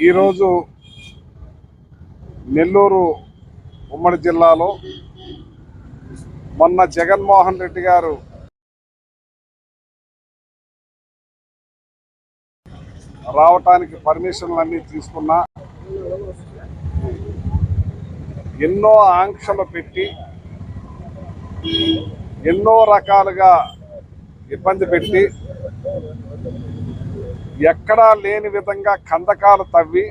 ఈరోజు నెల్లూరు ఉమ్మడి జిల్లాలో మొన్న జగన్మోహన్ రెడ్డి గారు రావటానికి పర్మిషన్లు అన్నీ తీసుకున్నా ఎన్నో ఆంక్షలు పెట్టి ఎన్నో రకాలుగా ఇబ్బంది పెట్టి ఎక్కడా లేని విధంగా కందకాలు తవ్వి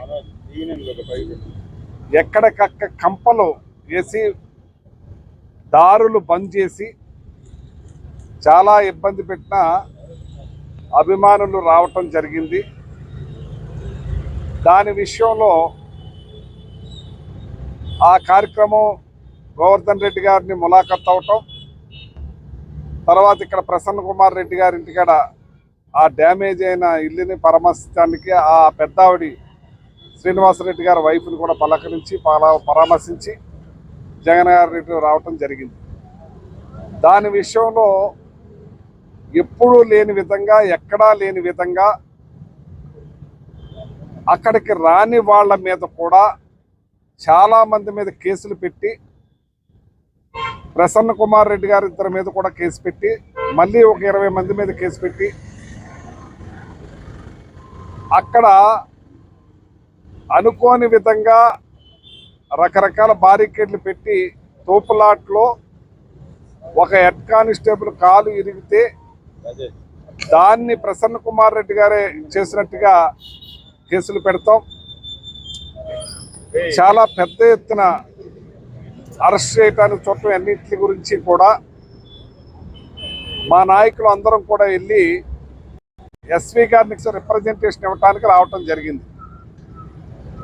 ఎక్కడికక్క కంపలు వేసి దారులు బంద్ చేసి చాలా ఇబ్బంది పెట్టిన అభిమానులు రావటం జరిగింది. దాని విషయంలో ఆ కార్యక్రమం గోవర్ధన్ రెడ్డి గారిని ములాఖత్ అవటం తర్వాత ఇక్కడ ప్రసన్న కుమార్ రెడ్డి గారి ఇంటికాడ ఆ డ్యామేజ్ అయిన ఇల్లుని పరామర్శించడానికి ఆ పెద్దావిడి శ్రీనివాసరెడ్డి గారి వైఫ్ని కూడా పలకరించి పలా పరామర్శించి జగన్ గారి రావటం జరిగింది. దాని విషయంలో ఎప్పుడూ లేని విధంగా ఎక్కడా లేని విధంగా అక్కడికి రాని వాళ్ళ మీద కూడా చాలా మంది మీద కేసులు పెట్టి ప్రసన్న కుమార్ రెడ్డి గారి ఇద్దరి మీద కూడా కేసు పెట్టి మళ్ళీ ఒక ఇరవై మంది మీద కేసు పెట్టి అక్కడ అనుకోని విధంగా రకరకాల బారికేడ్లు పెట్టి తోపులాట్లో ఒక హెడ్ కానిస్టేబుల్ కాలు ఇరిగితే దాన్ని ప్రసన్న కుమార్ రెడ్డి గారే చేసినట్టుగా కేసులు పెడతాం. చాలా పెద్ద ఎత్తున అరెస్ట్ చేయడానికి చూడటం అన్నింటి గురించి కూడా మా నాయకులు అందరం కూడా వెళ్ళి ఎస్పీ గారికి రిప్రజెంటేషన్ ఇవ్వడానికి రావటం జరిగింది.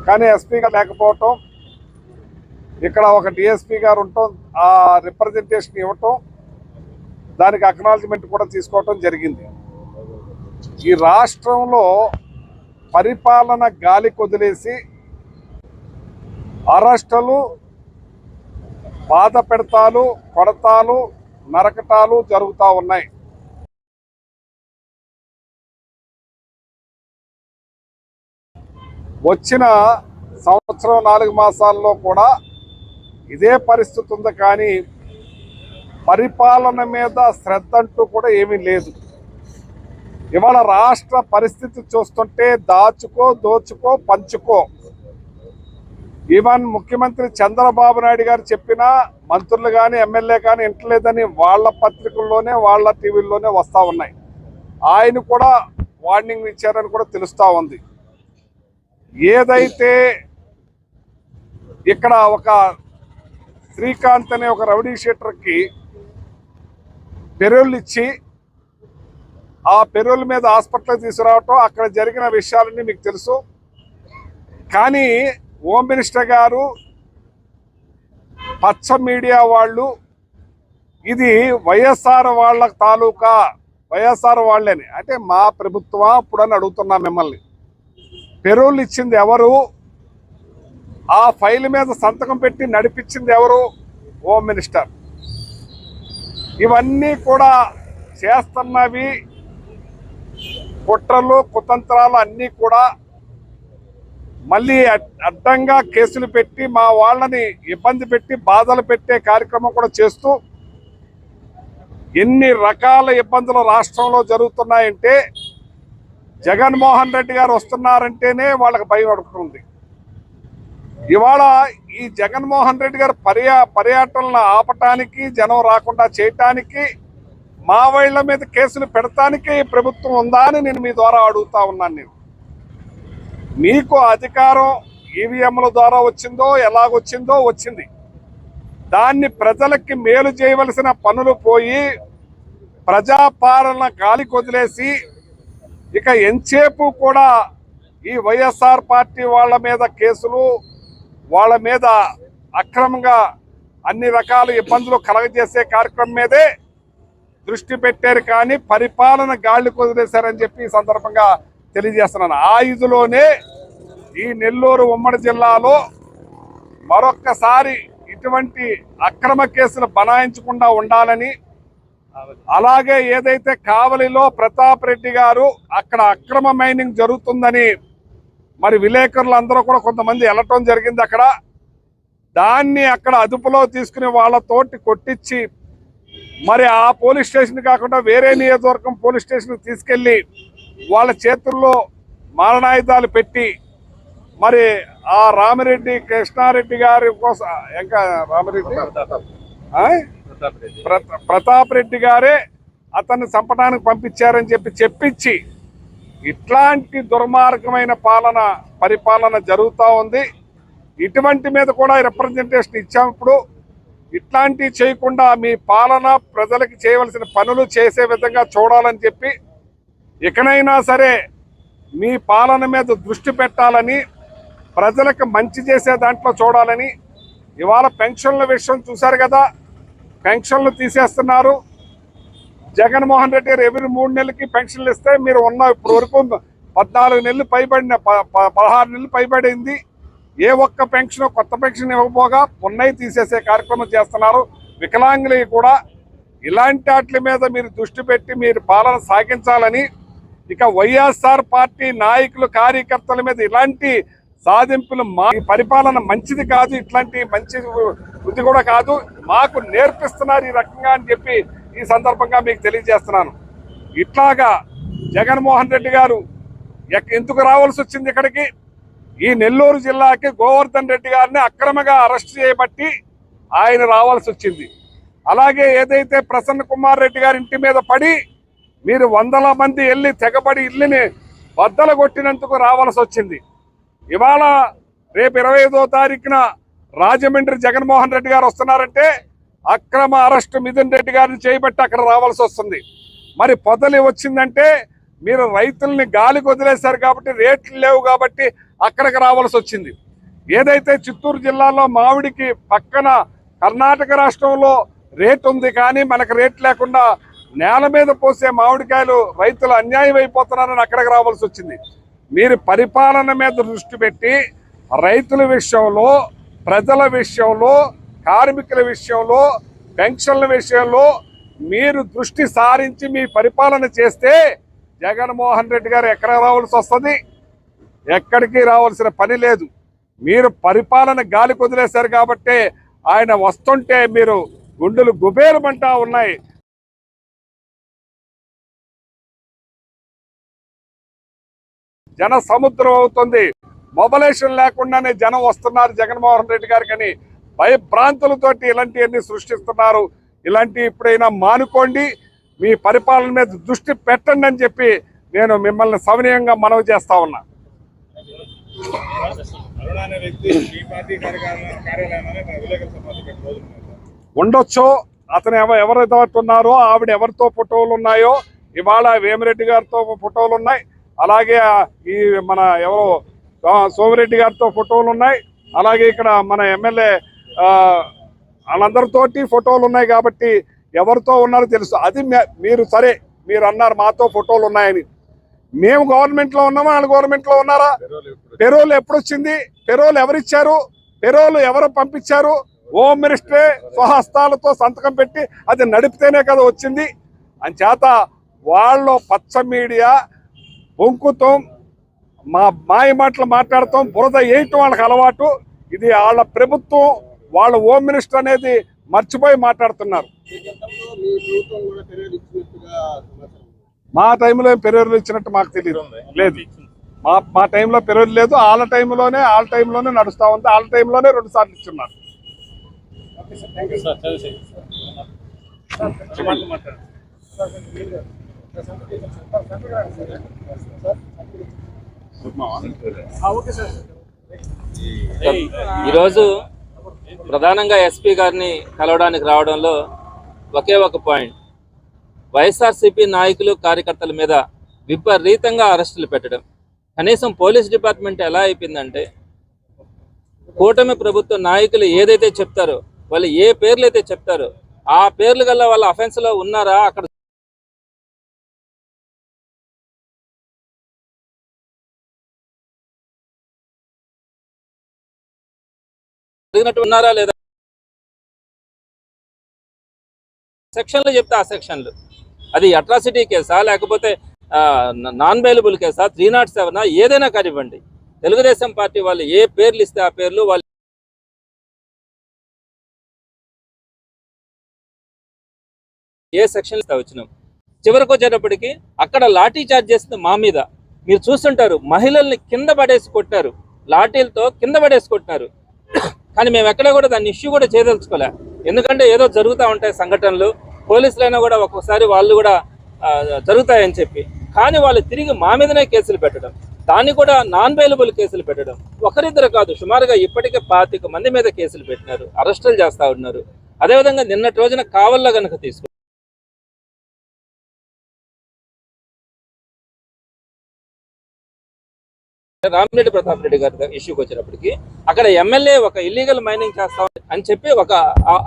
కానీ ఎస్పీ గారు లేకపోవటం ఇక్కడ ఒక డిఎస్పీ గారు ఉండటం ఆ రిప్రజెంటేషన్ ఇవ్వటం దానికి అక్నాలజ్మెంట్ కూడా తీసుకోవటం జరిగింది. ఈ రాష్ట్రంలో పరిపాలన గాలి కొదిలేసి అరెస్టులు బాధ పెడతాలు కొడతాలు నరకటాలు జరుగుతూ ఉన్నాయి. వచ్చిన సంవత్సరం నాలుగు మాసాల్లో కూడా ఇదే పరిస్థితి ఉంది కానీ పరిపాలన మీద శ్రద్ధ అంటూ కూడా ఏమీ లేదు. ఇవాళ రాష్ట్ర పరిస్థితి చూస్తుంటే దాచుకో దోచుకో పంచుకో. ఈవెన్ ముఖ్యమంత్రి చంద్రబాబు నాయుడు గారు చెప్పినా మంత్రులు కానీ ఎమ్మెల్యే కానీ ఇంటలేదని వాళ్ళ పత్రికల్లోనే వాళ్ళ టీవీల్లోనే వస్తూ ఉన్నాయి. ఆయన కూడా వార్నింగ్ ఇచ్చారని కూడా తెలుస్తూ ఉంది. ఏదైతే ఇక్కడ ఒక శ్రీకాంత్ అనే ఒక రౌడీ షీటర్కి పెరోల్ ఇచ్చి ఆ పెరోల్ మీద హాస్పిటల్కి తీసుకురావటం అక్కడ జరిగిన విషయాలన్నీ మీకు తెలుసు. కానీ హోమ్ మినిస్టర్ గారు పచ్చ మీడియా వాళ్ళు ఇది వైఎస్ఆర్ వాళ్ళ తాలూకా వైఎస్ఆర్ వాళ్ళని. అంటే మా ప్రభుత్వం అప్పుడని అడుగుతున్నా మిమ్మల్ని. పెరోల్ ఇచ్చింది ఎవరు? ఆ ఫైల్ మీద సంతకం పెట్టి నడిపించింది ఎవరు? Home minister. ఇవన్నీ కూడా చేస్తున్నవి కుట్రలు కుతంత్రాలు అన్నీ కూడా మళ్ళీ అడ్- అడ్డంగా కేసులు పెట్టి మా వాళ్ళని ఇబ్బంది పెట్టి బాధలు పెట్టే కార్యక్రమం కూడా చేస్తూ ఎన్ని రకాల ఇబ్బందులు రాష్ట్రంలో జరుగుతున్నాయంటే జగన్మోహన్ రెడ్డి గారు వస్తున్నారంటేనే వాళ్ళకి భయం అడుగుతుంది ఇవాళ ఈ జగన్మోహన్ రెడ్డి గారు పర్యా పర్యటనలు ఆపటానికి జనం రాకుండా చేయటానికి మా వాళ్ళ మీద కేసులు పెడటానికి ఈ ప్రభుత్వం ఉందా అని నేను మీ ద్వారా అడుగుతా ఉన్నాను నేను. మీకు అధికారం ఈవీఎంల ద్వారా వచ్చిందో ఎలాగొచ్చిందో వచ్చింది. దాన్ని ప్రజలకి మేలు చేయవలసిన పనులు పోయి ప్రజాపాలన గాలి కొదిలేసి ఇక ఎంచేపు కూడా ఈ వైఎస్ఆర్ పార్టీ వాళ్ళ మీద కేసులు వాళ్ళ మీద అక్రమంగా అన్ని రకాల ఇబ్బందులు కలగజేసే కార్యక్రమం మీదే దృష్టి పెట్టారు కానీ పరిపాలన గాలి కుదిరేశారని చెప్పి ఈ సందర్భంగా తెలియజేస్తున్నాను. ఆ ఇదిలోనే ఈ నెల్లూరు ఉమ్మడి జిల్లాలో మరొక్కసారి ఇటువంటి అక్రమ కేసులు బనాయించకుండా ఉండాలని అలాగే ఏదైతే కావలిలో ప్రతాప్ రెడ్డి గారు అక్కడ అక్రమ మైనింగ్ జరుగుతుందని మరి విలేకరులు అందరూ కూడా కొంతమంది వెళ్ళటం జరిగింది అక్కడ. దాన్ని అక్కడ అదుపులో తీసుకుని వాళ్ళతోటి కొట్టించి మరి ఆ పోలీస్ స్టేషన్ కాకుండా వేరే నియోజకవర్గం పోలీస్ స్టేషన్కి తీసుకెళ్ళి వాళ్ళ చేతుల్లో మారణాయుధాలు పెట్టి మరి ఆ రామిరెడ్డి కృష్ణారెడ్డి గారి కోసం ఇంకా రామిరెడ్డి? ప్రతాప్ రెడ్డి గారే అతన్ని చంపడానికి పంపించారని చెప్పి చెప్పించి ఇట్లాంటి దుర్మార్గమైన పాలన పరిపాలన జరుగుతూ ఉంది. ఇటువంటి మీద కూడా రిప్రజెంటేషన్ ఇచ్చాం ఇప్పుడు. ఇట్లాంటివి చేయకుండా మీ పాలన ప్రజలకి చేయవలసిన పనులు చేసే విధంగా చూడాలని చెప్పి ఇకనైనా సరే మీ పాలన మీద దృష్టి పెట్టాలని ప్రజలకు మంచి చేసే దాంట్లో చూడాలని ఇవాళ పెన్షన్ల విషయం చూశారు కదా పెన్షన్లు తీసేస్తున్నారు. జగన్మోహన్ రెడ్డి గారు ఎవరి మూడు నెలలకి పెన్షన్లు ఇస్తే మీరు ఉన్న ఇప్పుడు వరకు పద్నాలుగు నెలలు పైబడిన ప- ప- పదహారు నెలలు పైబడింది. ఏ ఒక్క పెన్షన్ కొత్త పెన్షన్ ఇవ్వకపోగా ఉన్నాయి తీసేసే కార్యక్రమం చేస్తున్నారు. వికలాంగులవి కూడా ఇలాంటి వాటి మీద మీరు దృష్టి పెట్టి మీరు పాలన సాగించాలని ఇక వైఎస్ఆర్ పార్టీ నాయకులు కార్యకర్తల మీద ఇలాంటి సాధింపులు మా పరిపాలన మంచిది కాదు ఇట్లాంటి మంచి వృద్ధి కూడా కాదు. మాకు నేర్పిస్తున్నారు ఈ రకంగా అని చెప్పి ఈ సందర్భంగా మీకు తెలియజేస్తున్నాను. ఇట్లాగా జగన్మోహన్ రెడ్డి గారు ఎక్- ఎందుకు రావాల్సి వచ్చింది ఇక్కడికి? ఈ నెల్లూరు జిల్లాకి గోవర్ధన్ రెడ్డి గారిని అక్రమంగా అరెస్ట్ చేయబట్టి ఆయన రావాల్సి వచ్చింది. అలాగే ఏదైతే ప్రసన్న కుమార్ రెడ్డి గారి ఇంటి మీద పడి మీరు వందల మంది వెళ్ళి తెగబడి ఇల్లుని బద్దలు కొట్టినందుకు రావాల్సి వచ్చింది. ఇవాళ రేపు ఇరవై ఐదో తారీఖున రాజమండ్రి జగన్మోహన్ రెడ్డి గారు వస్తున్నారంటే అక్రమ అరెస్టు మిథున్ రెడ్డి గారిని చేయబట్టి అక్కడ రావాల్సి వస్తుంది. మరి పొదలి వచ్చిందంటే మీరు రైతుల్ని గాలికి వదిలేశారు కాబట్టి రేట్లు లేవు కాబట్టి అక్కడికి రావాల్సి వచ్చింది. ఏదైతే చిత్తూరు జిల్లాలో మామిడికి పక్కన కర్ణాటక రాష్ట్రంలో రేట్ ఉంది కానీ మనకు రేట్ లేకుండా నేల మీద పోసే మామిడికాయలు రైతులు అన్యాయం అయిపోతున్నారని అక్కడికి రావాల్సి వచ్చింది. మీరు పరిపాలన మీద దృష్టి పెట్టి రైతుల విషయంలో ప్రజల విషయంలో కార్మికుల విషయంలో పెన్షన్ల విషయంలో మీరు దృష్టి సారించి మీ పరిపాలన చేస్తే జగన్మోహన్ రెడ్డి గారు ఎక్కడ రావాల్సి వస్తుంది? ఎక్కడికి రావాల్సిన పని లేదు. మీరు పరిపాలన గాలి కుదిలేశారు కాబట్టి ఆయన వస్తుంటే మీరు గుండెలు గుబేలమంటా ఉన్నాయి. జన సముద్రం అవుతుంది. మొబలేషన్ లేకుండానే జనం వస్తున్నారు జగన్మోహన్ రెడ్డి గారికి అని భయభ్రాంతులతోటి ఇలాంటివన్నీ సృష్టిస్తున్నారు. ఇలాంటి ఇప్పుడైనా మానుకోండి మీ పరిపాలన మీద దృష్టి పెట్టండి అని చెప్పి నేను మిమ్మల్ని సవనీయంగా మనవి చేస్తా ఉన్నా. ఉండొచ్చు. అతను ఎవ- ఉన్నారో ఆవిడ ఎవరితో ఫోటోలు ఉన్నాయో ఇవాళ వేమిరెడ్డి గారితో ఫోటోలు ఉన్నాయి. అలాగే ఈ మన ఎవరో సోమిరెడ్డి గారితో ఫోటోలు ఉన్నాయి. అలాగే ఇక్కడ మన ఎమ్మెల్యే వాళ్ళందరితోటి ఫోటోలు ఉన్నాయి కాబట్టి ఎవరితో ఉన్నారో తెలుసు. అది మీరు సరే మీరు అన్నారు మాతో ఫోటోలు ఉన్నాయని. మేము గవర్నమెంట్లో ఉన్నామా? వాళ్ళు గవర్నమెంట్లో ఉన్నారా? పెరోల్ ఎప్పుడొచ్చింది? పెరోల్ ఎప్పుడు వచ్చింది ఎవరిచ్చారు? పెరోల్ ఎవరు పంపించారు? హోమ్ మినిస్టరే స్వహస్తాలతో సంతకం పెట్టి అది నడిపితేనే కదా వచ్చింది. అంచేత వాళ్ళు పచ్చ మీడియా బొంకుతాం మా మాయ మాటలు మాట్లాడతాం బురద వేయటం వాళ్ళకి అలవాటు. ఇది వాళ్ళ ప్రభుత్వం వాళ్ళ హోమ్ మినిస్టర్ అనేది మర్చిపోయి మాట్లాడుతున్నారు. మీ టైంలో పెరోలు ఇచ్చినట్టు మాకు తెలియదు లేదు. మా మా టైంలో పెరోలు లేదు వాళ్ళ టైంలోనే వాళ్ళ టైంలోనే నడుస్తా ఉంది. వాళ్ళ టైంలోనే రెండు సార్లు ఇచ్చున్నారు. ఈరోజు ప్రధానంగా ఎస్పీ గారిని కలవడానికి రావడంలో ఒకే ఒక పాయింట్. వైఎస్ఆర్సీపీ నాయకులు కార్యకర్తల మీద విపరీతంగా అరెస్టులు పెట్టడం. కనీసం పోలీస్ డిపార్ట్మెంట్ ఎలా అయిపోయిందంటే కూటమి ప్రభుత్వ నాయకులు ఏదైతే చెప్తారో వాళ్ళు ఏ పేర్లు అయితే చెప్తారో ఆ పేర్లు గల్లా వాళ్ళ అఫెన్స్లో ఉన్నారా అక్కడ చదివినట్టు ఉన్నారా లేదా? సెక్షన్లు చెప్తే ఆ సెక్షన్లు. అది అట్రాసిటీ కేసా లేకపోతే నాన్ బెయిలబుల్ కేసా త్రీ నాట్ సెవెనా ఏదైనా కానివ్వండి తెలుగుదేశం పార్టీ వాళ్ళు ఏ పేర్లు ఇస్తే ఆ పేర్లు వాళ్ళు ఏ సెక్షన్ వచ్చినాం. చివరికి వచ్చేటప్పటికి అక్కడ లాఠీ చార్జ్ చేస్తుంది మా మీద. మీరు చూస్తుంటారు మహిళల్ని కింద పడేసి కొట్టారు. లాఠీలతో కింద పడేసి కొట్టినారు కానీ మేము ఎక్కడ కూడా దాన్ని ఇష్యూ కూడా చేయదలుచుకోలే. ఎందుకంటే ఏదో జరుగుతూ ఉంటాయి సంఘటనలు పోలీసులైనా కూడా ఒక్కొక్కసారి వాళ్ళు కూడా జరుగుతాయని చెప్పి. కానీ వాళ్ళు తిరిగి మా మీదనే కేసులు పెట్టడం దాన్ని కూడా నాన్ బెయిలబుల్ కేసులు పెట్టడం ఒకరిద్దరు కాదు సుమారుగా ఇప్పటికే పాతిక మంది మీద కేసులు పెట్టినారు అరెస్టులు చేస్తా ఉన్నారు. అదేవిధంగా నిన్నటి రోజున కావల్లో గనక అంటే రామిరెడ్డి ప్రతాప్ రెడ్డి గారి ఇష్యూకి వచ్చినప్పటికి అక్కడ ఎమ్మెల్యే ఒక ఇల్లీగల్ మైనింగ్ చేస్తాం అని చెప్పి ఒక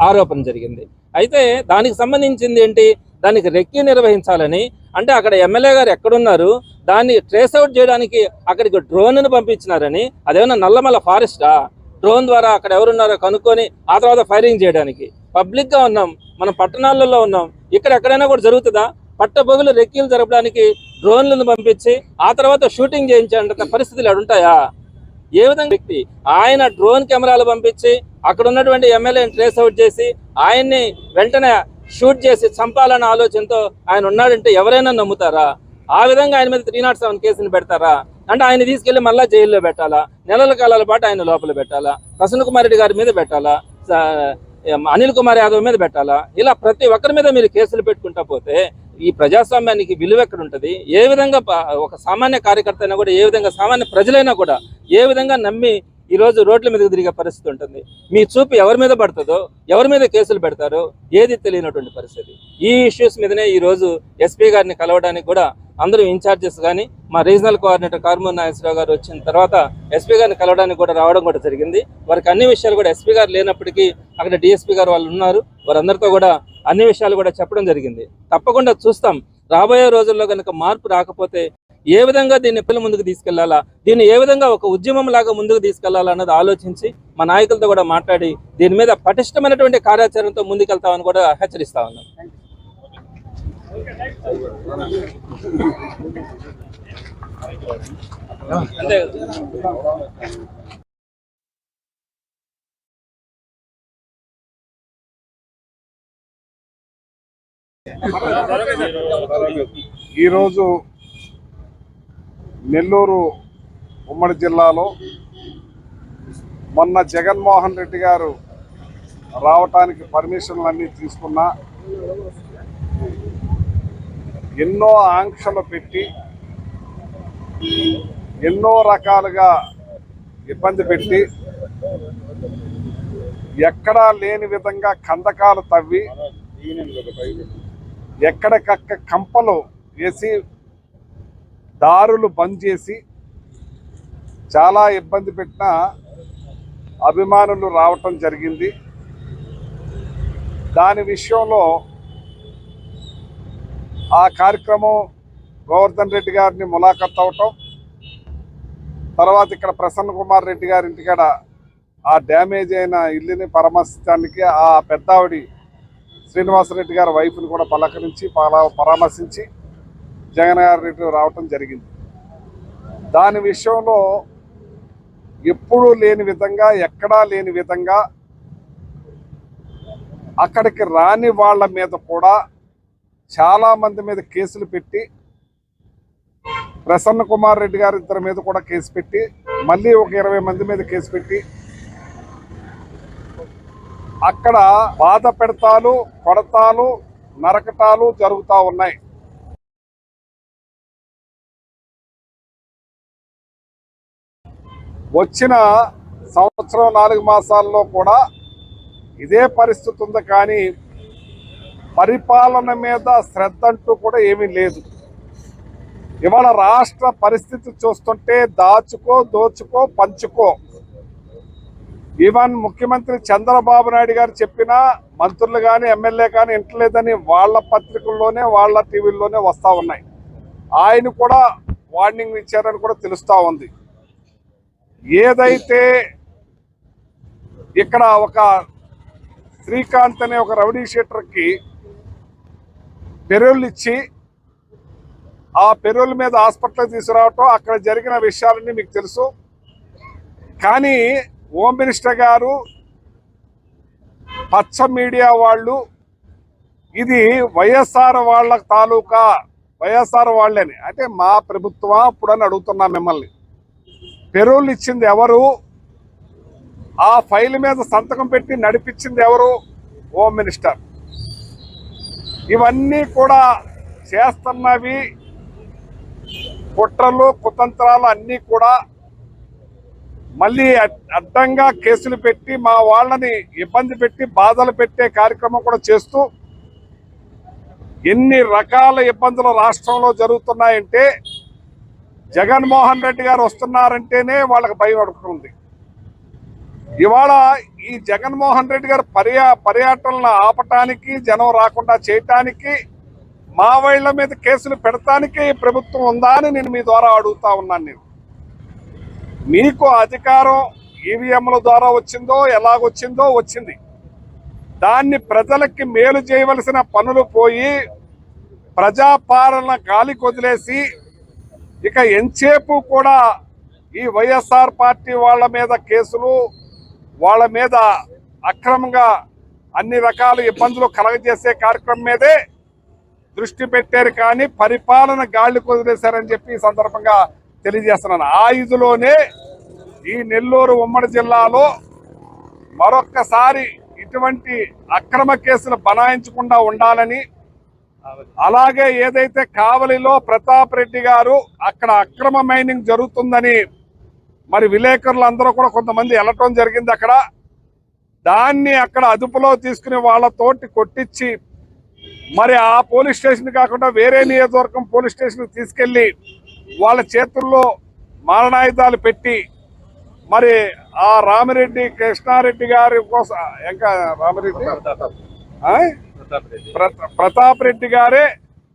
ఆరోపణ జరిగింది. అయితే దానికి సంబంధించింది ఏంటి? దానికి రెక్కి నిర్వహించాలని. అంటే అక్కడ ఎమ్మెల్యే గారు ఎక్కడున్నారు? దాన్ని ట్రేస్ అవుట్ చేయడానికి అక్కడికి డ్రోన్ పంపించినారని. అదేమన్నా నల్లమల్ల ఫారెస్టా డ్రోన్ ద్వారా అక్కడ ఎవరున్నారో కనుక్కొని ఆ తర్వాత ఫైరింగ్ చేయడానికి. పబ్లిక్గా ఉన్నాం. మనం పట్టణాలలో ఉన్నాం. ఇక్కడ ఎక్కడైనా కూడా జరుగుతుందా? పట్టబొగులు రెక్కీలు జరపడానికి డ్రోన్లను పంపించి ఆ తర్వాత షూటింగ్ చేయించేంత పరిస్థితులు అక్కడ ఉంటాయా ఏ విధంగా వ్యక్తి ఆయన డ్రోన్ కెమెరాలు పంపించి అక్కడ ఉన్నటువంటి ఎమ్మెల్యేని ట్రేస్ అవుట్ చేసి ఆయన్ని వెంటనే షూట్ చేసి చంపాలన్న ఆలోచనతో ఆయన ఉన్నాడంటే ఎవరైనా నమ్ముతారా? ఆ విధంగా ఆయన మీద త్రీ నాట్ సెవెన్ కేసుని పెడతారా? అంటే ఆయన తీసుకెళ్ళి మళ్ళీ జైల్లో పెట్టాలా? నెలల కాలాల పాటు ఆయన లోపల పెట్టాలా? ప్రసన్న కుమార్ రెడ్డి గారి మీద పెట్టాలా? అనిల్ కుమార్ యాదవ్ మీద పెట్టాలా? ఇలా ప్రతి ఒక్కరి మీద మీరు కేసులు పెట్టుకుంటా పోతే ఈ ప్రజాస్వామ్యానికి విలువ ఎక్కడ ఉంటుంది? ఏ విధంగా ఒక సామాన్య కార్యకర్త అయినా కూడా ఏ విధంగా సామాన్య ప్రజలైనా కూడా ఏ విధంగా నమ్మి ఈ రోజు రోడ్ల మీద తిరిగే పరిస్థితి ఉంటుంది? మీ చూపు ఎవరి మీద పడుతుందో ఎవరి మీద కేసులు పెడతారో ఏది తెలియనటువంటి పరిస్థితి? ఈ ఇష్యూస్ మీదనే ఈ రోజు ఎస్పీ గారిని కలవడానికి కూడా అందరూ ఇన్ఛార్జెస్ కానీ మా రీజనల్ కోఆర్డినేటర్ కార్మూర్ నాగేశ్వరరావు గారు వచ్చిన తర్వాత ఎస్పీ గారిని కలవడానికి కూడా రావడం కూడా జరిగింది. వారికి అన్ని విషయాలు కూడా ఎస్పీ గారు లేనప్పటికీ అక్కడ డిఎస్పీ గారు వాళ్ళు ఉన్నారు. వారందరితో కూడా అన్ని విషయాలు కూడా చెప్పడం జరిగింది. తప్పకుండా చూస్తాం. రాబోయే రోజుల్లో కనుక మార్పు రాకపోతే ఏ విధంగా దీన్ని పిల్లల ముందుకు తీసుకెళ్ళాలా? దీన్ని ఏ విధంగా ఒక ఉద్యమం లాగా ముందుకు తీసుకెళ్ళాలా అన్నది ఆలోచించి మా నాయకులతో కూడా మాట్లాడి దీని మీద పటిష్టమైనటువంటి కార్యాచరణతో ముందుకెళ్తామని కూడా హెచ్చరిస్తా ఉన్నాం. అంతే ఈరోజు నెల్లూరు ఉమ్మడి జిల్లాలో మొన్న జగన్మోహన్ రెడ్డి గారు రావటానికి పర్మిషన్లు అన్నీ తీసుకున్నా ఎన్నో ఆంక్షలు పెట్టి ఎన్నో రకాలుగా ఇబ్బంది పెట్టి ఎక్కడా లేని విధంగా కందకాలు తవ్వి ఎక్కడికక్క కంపలు వేసి దారులు బంద్ చేసి చాలా ఇబ్బంది పెట్టిన అభిమానులు రావటం జరిగింది. దాని విషయంలో ఆ కార్యక్రమం గోవర్ధన్ రెడ్డి గారిని ములాఖత్ అవటం తర్వాత ఇక్కడ ప్రసన్న కుమార్ రెడ్డి గారి ఇంటికాడ ఆ డ్యామేజ్ అయిన ఇల్లుని పరామర్శించడానికి ఆ పెద్దావిడి శ్రీనివాసరెడ్డి గారి వైఫ్ని కూడా పలకరించి పరామర్శించి జగన్ గారి రెడ్డి రావటం జరిగింది. దాని విషయంలో ఎప్పుడూ లేని విధంగా ఎక్కడా లేని విధంగా అక్కడికి రాని వాళ్ళ మీద కూడా చాలా మంది మీద కేసులు పెట్టి ప్రసన్న కుమార్ రెడ్డి గారి ఇద్దరి మీద కూడా కేసు పెట్టి మళ్ళీ ఒక ఇరవై మంది మీద కేసు పెట్టి అక్కడ బాధ పెడతాలు కొడతాలు నరకటాలు జరుగుతూ ఉన్నాయి. వచ్చిన సంవత్సరం నాలుగు మాసాల్లో కూడా ఇదే పరిస్థితి ఉంది కానీ పరిపాలన మీద శ్రద్ధ అంటూ కూడా ఏమీ లేదు. ఇవాళ రాష్ట్ర పరిస్థితి చూస్తుంటే దాచుకో దోచుకో పంచుకో. ఈవెన్ ముఖ్యమంత్రి చంద్రబాబు నాయుడు గారు చెప్పినా మంత్రులు కానీ ఎమ్మెల్యే కానీ ఇంటలేదని వాళ్ళ పత్రికల్లోనే వాళ్ళ టీవీల్లోనే వస్తూ ఉన్నాయి. ఆయన కూడా వార్నింగ్ ఇచ్చారని కూడా తెలుస్తూ ఉంది. ఏదైతే ఇక్కడ ఒక శ్రీకాంత్ అనే ఒక రౌడీ షీటర్కి పెరోల్ ఇచ్చి ఆ పెరోల్ మీద హాస్పిటల్ తీసుకురావటం అక్కడ జరిగిన విషయాలన్నీ మీకు తెలుసు. కానీ హోమ్ మినిస్టర్ గారు పచ్చ మీడియా వాళ్ళు ఇది వైఎస్ఆర్ వాళ్ళ తాలూకా వైఎస్ఆర్ వాళ్ళని అంటే మా ప్రభుత్వం అప్పుడని అడుగుతున్నా మిమ్మల్ని. పెరోల్ ఇచ్చింది ఎవరు? ఆ ఫైల్ మీద సంతకం పెట్టి నడిపించింది ఎవరు? Home minister. ఇవన్నీ కూడా చేస్తున్నవి కుట్రలు కుతంత్రాలు అన్నీ కూడా మళ్ళీ అడ్- అడ్డంగా కేసులు పెట్టి మా వాళ్ళని ఇబ్బంది పెట్టి బాధలు పెట్టే కార్యక్రమం కూడా చేస్తూ ఎన్ని రకాల ఇబ్బందులు రాష్ట్రంలో జరుగుతున్నాయంటే జగన్మోహన్ రెడ్డి గారు వస్తున్నారంటేనే వాళ్ళకి భయం అడుగుతుంది. ఇవాళ ఈ జగన్మోహన్ రెడ్డి గారు పర్యా పర్యటనలు ఆపటానికి జనం రాకుండా చేయటానికి మా వాళ్ళ మీద కేసులు పెడటానికి ప్రభుత్వం ఉందా అని నేను మీ ద్వారా అడుగుతా ఉన్నాను నేను. మీకు అధికారం ఈవీఎంల ద్వారా వచ్చిందో ఎలాగొచ్చిందో వచ్చింది. దాన్ని ప్రజలకి మేలు చేయవలసిన పనులు పోయి ప్రజాపాలన గాలి కొదిలేసి ఇక ఎంతసేపు కూడా ఈ వైఎస్ఆర్ పార్టీ వాళ్ళ మీద కేసులు వాళ్ళ మీద అక్రమంగా అన్ని రకాల ఇబ్బందులు కలగజేసే కార్యక్రమం మీదే దృష్టి పెట్టారు కానీ పరిపాలన గాళ్ళు కుదిరేశారని చెప్పి ఈ సందర్భంగా తెలియజేస్తున్నాను. ఆ ఇదిలోనే ఈ నెల్లూరు ఉమ్మడి జిల్లాలో మరొక్కసారి ఇటువంటి అక్రమ కేసులు బనాయించకుండా ఉండాలని అలాగే ఏదైతే కావలిలో ప్రతాప్ రెడ్డి గారు అక్కడ అక్రమ మైనింగ్ జరుగుతుందని మరి విలేకరులు అందరూ కూడా కొంతమంది వెళ్ళటం జరిగింది అక్కడ. దాన్ని అక్కడ అదుపులో తీసుకుని వాళ్ళతోటి కొట్టించి మరి ఆ పోలీస్ స్టేషన్ కాకుండా వేరే నియోజకవర్గం పోలీస్ స్టేషన్ తీసుకెళ్ళి వాళ్ళ చేతుల్లో మారణాయుధాలు పెట్టి మరి ఆ రామిరెడ్డి కృష్ణారెడ్డి గారి కోసం ఇంకా రామిరెడ్డి? ప్రతాప్ రెడ్డి గారే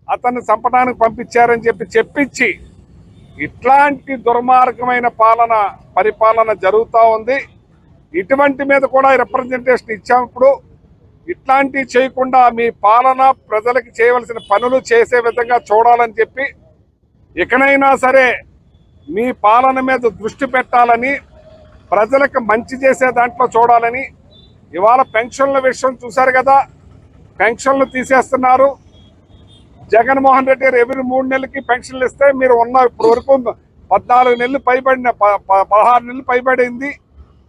అతన్ని చంపడానికి పంపించారని చెప్పి చెప్పించి ఇట్లాంటి దుర్మార్గమైన పాలన పరిపాలన జరుగుతూ ఉంది. ఇటువంటి మీద కూడా రిప్రజెంటేషన్ ఇచ్చాం ఇప్పుడు. ఇట్లాంటివి చేయకుండా మీ పాలన ప్రజలకు చేయవలసిన పనులు చేసే విధంగా చూడాలని చెప్పి ఇకనైనా సరే మీ పాలన మీద దృష్టి పెట్టాలని ప్రజలకు మంచి చేసే దాంట్లో చూడాలని ఇవాళ పెన్షన్ల విషయం చూశారు కదా పెన్షన్లు తీసేస్తున్నారు. జగన్మోహన్ రెడ్డి గారు ఎవరి మూడు నెలలకి పెన్షన్లు ఇస్తే మీరు ఉన్న ఇప్పటి వరకు పద్నాలుగు నెలలు పైబడిన ప- ప- పదహారు నెలలు పైబడింది.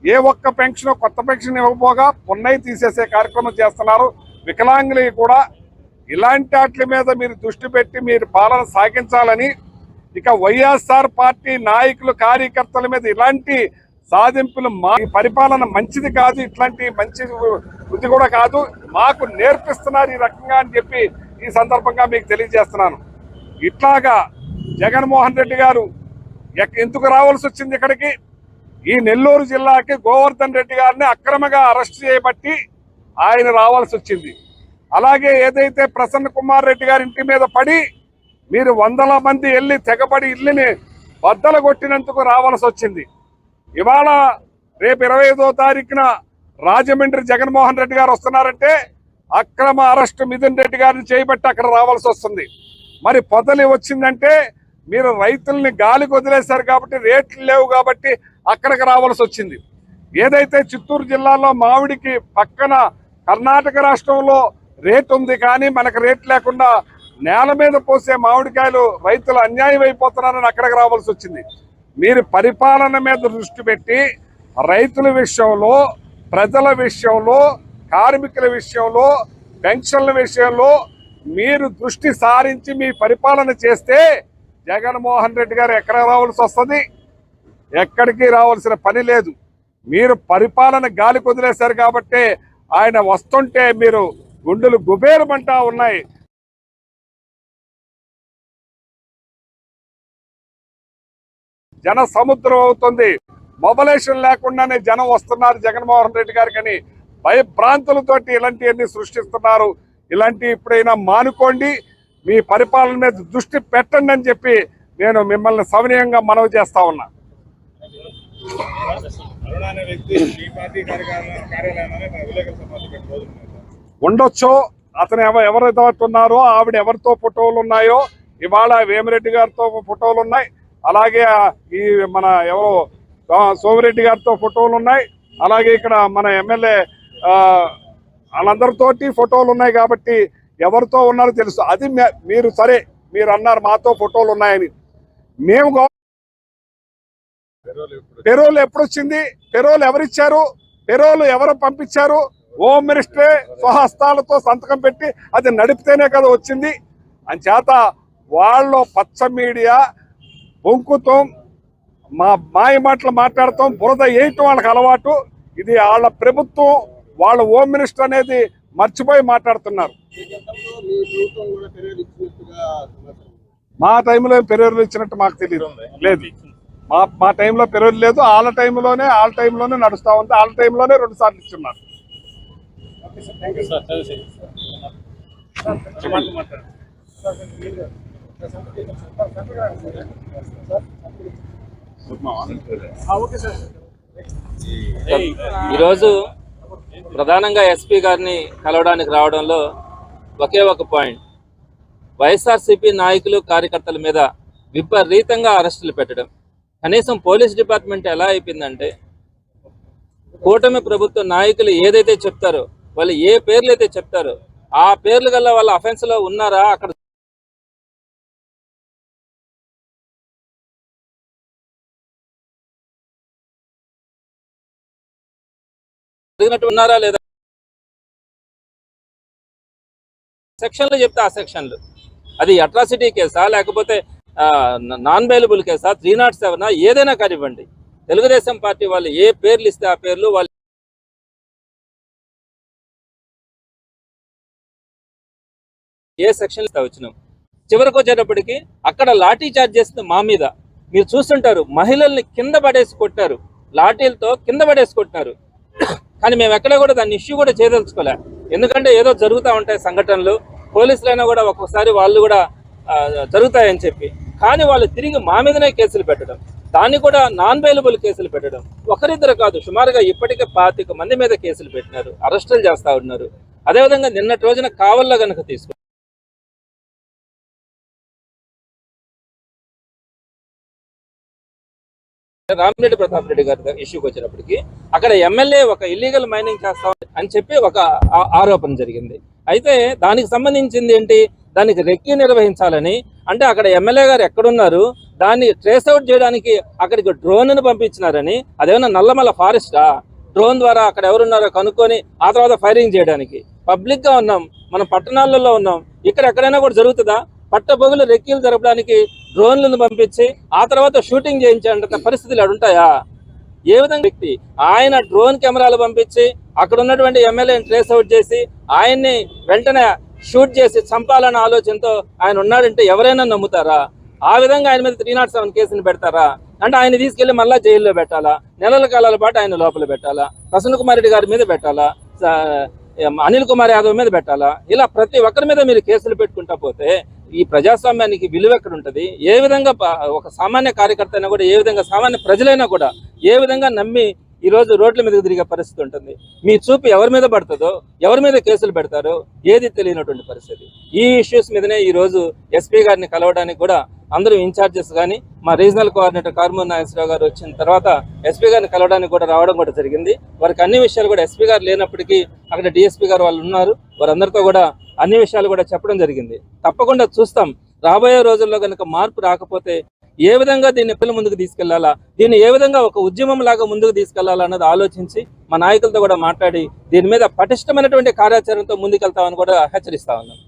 ఏ ఒక్క పెన్షన్ కొత్త పెన్షన్ ఇవ్వకపోగా ఉన్నవి తీసేసే కార్యక్రమం చేస్తున్నారు. వికలాంగులు కూడా ఇలాంటి వాటి మీద మీరు దృష్టి పెట్టి మీరు పాలన సాగించాలని ఇక వైఎస్ఆర్ పార్టీ నాయకులు కార్యకర్తల మీద ఇలాంటి సాధింపులు మా పరిపాలన మంచిది కాదు ఇట్లాంటి మంచి వృద్ధి కూడా కాదు. మాకు నేర్పిస్తున్నారు ఈ రకంగా అని చెప్పి ఈ సందర్భంగా మీకు తెలియజేస్తున్నాను. ఇట్లాగా జగన్మోహన్ రెడ్డి గారు ఎందుకు రావాల్సి వచ్చింది ఇక్కడికి? ఈ నెల్లూరు జిల్లాకి గోవర్ధన్ రెడ్డి గారిని అక్రమంగా అరెస్ట్ చేయబట్టి ఆయన రావాల్సి వచ్చింది. అలాగే ఏదైతే ప్రసన్న కుమార్ రెడ్డి గారి ఇంటి మీద పడి మీరు వందల మంది వెళ్ళి తెగబడి ఇల్లుని బద్దలు కొట్టినందుకు రావాల్సి వచ్చింది. ఇవాళ రేపు ఇరవై ఐదో తారీఖున రాజమండ్రి జగన్మోహన్ రెడ్డి గారు వస్తున్నారంటే అక్రమ అరెస్ట్ మిథున్ రెడ్డి గారిని చేయబట్టి అక్కడ రావాల్సి వస్తుంది. మరి పొదలి వచ్చిందంటే మీరు రైతుల్ని గాలికి వదిలేశారు కాబట్టి రేట్లు లేవు కాబట్టి అక్కడికి రావాల్సి వచ్చింది. ఏదైతే చిత్తూరు జిల్లాలో మామిడికి పక్కన కర్ణాటక రాష్ట్రంలో రేట్ ఉంది కానీ మనకు రేట్ లేకుండా నేల మీద పోసే మామిడికాయలు రైతులు అన్యాయం అయిపోతున్నారని అక్కడికి రావాల్సి వచ్చింది. మీరు పరిపాలన మీద దృష్టి పెట్టి రైతుల విషయంలో ప్రజల విషయంలో కార్మికుల విషయంలో పెన్షన్ల విషయంలో మీరు దృష్టి సారించి మీ పరిపాలన చేస్తే జగన్మోహన్ రెడ్డి గారు ఎక్కడ రావాల్సి వస్తుంది? ఎక్కడికి రావాల్సిన పని లేదు. మీరు పరిపాలన గాలి కుదిలేశారు కాబట్టి ఆయన వస్తుంటే మీరు గుండెలు గుబేరమంటా ఉన్నాయి. జన సముద్రం అవుతుంది. మొబలేషన్ లేకుండానే జనం వస్తున్నారు జగన్మోహన్ రెడ్డి గారికి అని భయభ్రాంతులతోటి ఇలాంటివన్నీ సృష్టిస్తున్నారు. ఇలాంటి ఇప్పుడైనా మానుకోండి మీ పరిపాలన మీద దృష్టి పెట్టండి అని చెప్పి నేను మిమ్మల్ని సవినయంగా మనవి చేస్తా ఉన్నా. వ్యక్తి ఉండొచ్చు. అతను ఎవ ఉన్నారో ఆవిడ ఎవరితో ఫోటోలు ఉన్నాయో ఇవాళ వేమిరెడ్డి గారితో ఫోటోలు ఉన్నాయి. అలాగే ఈ మన ఎవరు సోమిరెడ్డి గారితో ఫోటోలు ఉన్నాయి. అలాగే ఇక్కడ మన ఎమ్మెల్యే వాళ్ళందరితోటి ఫోటోలు ఉన్నాయి కాబట్టి ఎవరితో ఉన్నారో తెలుసు. అది మీరు సరే మీరు అన్నారు మాతో ఫోటోలు ఉన్నాయని. మేము పెరోల్ ఎప్పుడు వచ్చింది పెరోల్ ఎవరిచ్చారు? పెరోల్ ఎవరు పంపించారు? హోమ్ మినిస్టరే స్వహస్తాలతో సంతకం పెట్టి అది నడిపితేనే కదా వచ్చింది. అని చేత వాళ్ళు పచ్చ మీడియా బొంకుతాం మా మాయ మాటలు మాట్లాడతాం బురద వేయటం వాళ్ళకి అలవాటు. ఇది వాళ్ళ ప్రభుత్వం వాళ్ళ హోమ్ మినిస్టర్ అనేది మర్చిపోయి మాట్లాడుతున్నారు. మీ టైంలో పెరోలు ఇచ్చినట్టు మాకు తెలియదు లేదు. మా మా టైంలో పెరోలు లేదు. వాళ్ళ టైంలోనే వాళ్ళ టైంలోనే నడుస్తా ఉంది. వాళ్ళ టైంలోనే రెండు సార్లు ఇచ్చున్నారు. ఈరోజు ప్రధానంగా ఎస్పీ గారిని కలవడానికి రావడంలో ఒకే ఒక పాయింట్. వైఎస్ఆర్సీపీ నాయకులు కార్యకర్తల మీద విపరీతంగా అరెస్టులు పెట్టడం. కనీసం పోలీస్ డిపార్ట్మెంట్ ఎలా అయిపోయిందంటే కూటమి ప్రభుత్వ నాయకులు ఏదైతే చెప్తారో వాళ్ళు ఏ పేర్లు అయితే చెప్తారో ఆ పేర్లు గల్లా వాళ్ళ అఫెన్స్లో ఉన్నారా అక్కడ చదివినట్టు ఉన్నారా లేదా? సెక్షన్లు చెప్తే ఆ సెక్షన్లు. అది అట్రాసిటీ కేసా లేకపోతే నాన్ బెయిలబుల్ కేసా త్రీ నాట్ సెవెన్ ఏదైనా కానివ్వండి. తెలుగుదేశం పార్టీ వాళ్ళు ఏ పేర్లు ఇస్తే ఆ పేర్లు వాళ్ళు ఏ సెక్షన్ వచ్చినాం. చివరికి వచ్చేటప్పటికి అక్కడ లాఠీ చార్జ్ చేసింది మా మీద. మీరు చూస్తుంటారు మహిళల్ని కింద పడేసి కొట్టారు. లాఠీలతో కింద పడేసి కొట్టారు కానీ మేము ఎక్కడ కూడా దాన్ని ఇష్యూ కూడా చేయదలుచుకోలే. ఎందుకంటే ఏదో జరుగుతూ ఉంటాయి సంఘటనలు పోలీసులైనా కూడా ఒక్కొక్కసారి వాళ్ళు కూడా జరుగుతాయని చెప్పి. కానీ వాళ్ళు తిరిగి మా మీదనే కేసులు పెట్టడం దాన్ని కూడా నాన్ బెయిలబుల్ కేసులు పెట్టడం ఒకరిద్దరు కాదు సుమారుగా ఇప్పటికే పాతిక మంది మీద కేసులు పెట్టినారు అరెస్టులు చేస్తా ఉన్నారు. అదేవిధంగా నిన్నటి రోజున కావల్లో కనుక తీసుకు రామిరెడ్డి ప్రతాప్ రెడ్డి గారి ఇష్యూకి వచ్చినప్పటికి అక్కడ ఎమ్మెల్యే ఒక ఇల్లీగల్ మైనింగ్ చేస్తా అని చెప్పి ఒక ఆరోపణ జరిగింది. అయితే దానికి సంబంధించింది ఏంటి? దానికి రెక్కి నిర్వహించాలని. అంటే అక్కడ ఎమ్మెల్యే గారు ఎక్కడున్నారు? దాన్ని ట్రేస్ అవుట్ చేయడానికి అక్కడికి డ్రోన్ పంపించినారని. అదేమన్నా నల్లమల్ల ఫారెస్టా? డ్రోన్ ద్వారా అక్కడ ఎవరున్నారో కనుక్కొని ఆ తర్వాత ఫైరింగ్ చేయడానికి. పబ్లిక్గా ఉన్నాం. మనం పట్టణాలలో ఉన్నాం. ఇక్కడ ఎక్కడైనా కూడా జరుగుతుందా? పట్టబొగులు రెక్కీలు జరపడానికి డ్రోన్లను పంపించి ఆ తర్వాత షూటింగ్ చేయించేంత పరిస్థితులు ఉంటాయా? ఏ విధంగా వ్యక్తి ఆయన డ్రోన్ కెమెరాలు పంపించి అక్కడ ఉన్నటువంటి ఎమ్మెల్యేని ట్రేస్ అవుట్ చేసి ఆయన్ని వెంటనే షూట్ చేసి చంపాలన్న ఆలోచనతో ఆయన ఉన్నాడంటే ఎవరైనా నమ్ముతారా? ఆ విధంగా ఆయన మీద త్రీ నాట్ సెవెన్ కేసుని పెడతారా? అంటే ఆయన తీసుకెళ్ళి మళ్ళా జైల్లో పెట్టాలా? నెలల కాలాల పాటు ఆయన లోపల పెట్టాలా? ప్రసన్న కుమార్ రెడ్డి గారి మీద పెట్టాలా? అనిల్ కుమార్ యాదవ్ మీద పెట్టాలా? ఇలా ప్రతి ఒక్కరి మీద మీరు కేసులు పెట్టుకుంటా పోతే ఈ ప్రజాస్వామ్యానికి విలువ ఎక్కడ ఉంటుంది? ఏ విధంగా ఒక సామాన్య కార్యకర్త అయినా కూడా ఏ విధంగా సామాన్య ప్రజలైనా కూడా ఏ విధంగా నమ్మి ఈ రోజు రోడ్ల మీద తిరిగే పరిస్థితి ఉంటుంది? మీ చూపు ఎవరి మీద పడుతుందో ఎవరి మీద కేసులు పెడతారో ఏది తెలియనటువంటి పరిస్థితి? ఈ ఇష్యూస్ మీదనే ఈ రోజు ఎస్పీ గారిని కలవడానికి కూడా అందరూ ఇన్ఛార్జెస్ కానీ మా రీజనల్ కోఆర్డినేటర్ కార్మూర్ నాగేశ్వరరావు గారు వచ్చిన తర్వాత ఎస్పీ గారిని కలవడానికి కూడా రావడం కూడా జరిగింది. వారికి అన్ని విషయాలు కూడా ఎస్పీ గారు లేనప్పటికీ అక్కడ డిఎస్పీ గారు వాళ్ళు ఉన్నారు. వారందరితో కూడా అన్ని విషయాలు కూడా చెప్పడం జరిగింది. తప్పకుండా చూస్తాం. రాబోయే రోజుల్లో కనుక మార్పు రాకపోతే ఏ విధంగా దీన్ని పిల్లల ముందుకు తీసుకెళ్ళాలా దీన్ని ఏ విధంగా ఒక ఉద్యమం లాగా ముందుకు తీసుకెళ్ళాలా అన్నది ఆలోచించి మా నాయకులతో కూడా మాట్లాడి దీని మీద పటిష్టమైనటువంటి కార్యాచరణతో ముందుకెళ్తామని కూడా హెచ్చరిస్తా ఉన్నాం.